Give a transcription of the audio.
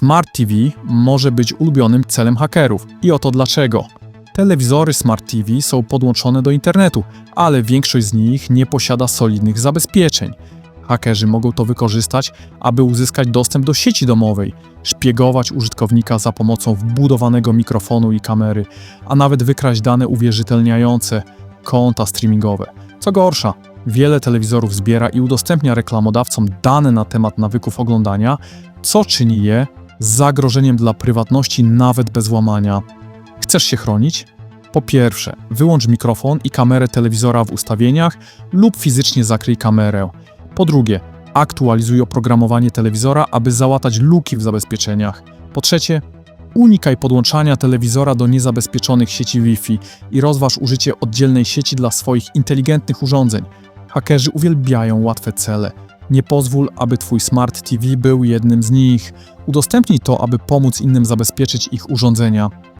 Smart TV może być ulubionym celem hakerów. I oto dlaczego. Telewizory Smart TV są podłączone do internetu, ale większość z nich nie posiada solidnych zabezpieczeń. Hakerzy mogą to wykorzystać, aby uzyskać dostęp do sieci domowej, szpiegować użytkownika za pomocą wbudowanego mikrofonu i kamery, a nawet wykraść dane uwierzytelniające konta streamingowe. Co gorsza, wiele telewizorów zbiera i udostępnia reklamodawcom dane na temat nawyków oglądania, co czyni je zagrożeniem dla prywatności nawet bez łamania. Chcesz się chronić? Po pierwsze, wyłącz mikrofon i kamerę telewizora w ustawieniach lub fizycznie zakryj kamerę. Po drugie, aktualizuj oprogramowanie telewizora, aby załatać luki w zabezpieczeniach. Po trzecie, unikaj podłączania telewizora do niezabezpieczonych sieci Wi-Fi i rozważ użycie oddzielnej sieci dla swoich inteligentnych urządzeń. Hakerzy uwielbiają łatwe cele. Nie pozwól, aby Twój Smart TV był jednym z nich. Udostępnij to, aby pomóc innym zabezpieczyć ich urządzenia.